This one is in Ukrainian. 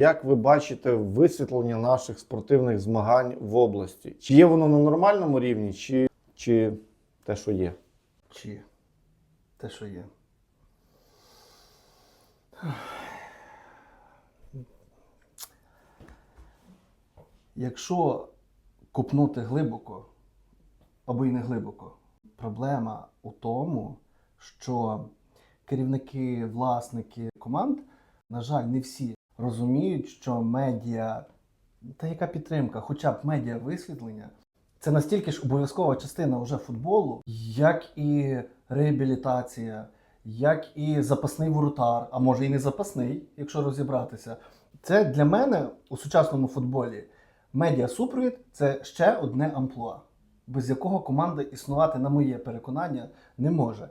Як ви бачите висвітлення наших спортивних змагань в області? Чи є воно на нормальному рівні, чи, чи те, що є? Чи те, що є. Якщо купнути глибоко, або й не глибоко, проблема у тому, що керівники, власники команд, на жаль, не всі розуміють, що медіа, та яка підтримка, хоча б медіа висвітлення, це настільки ж обов'язкова частина вже футболу, як і реабілітація, як і запасний воротар, а може і не запасний, якщо розібратися. Це для мене у сучасному футболі медіасупровід це ще одне амплуа, без якого команда існувати, на моє переконання, не може.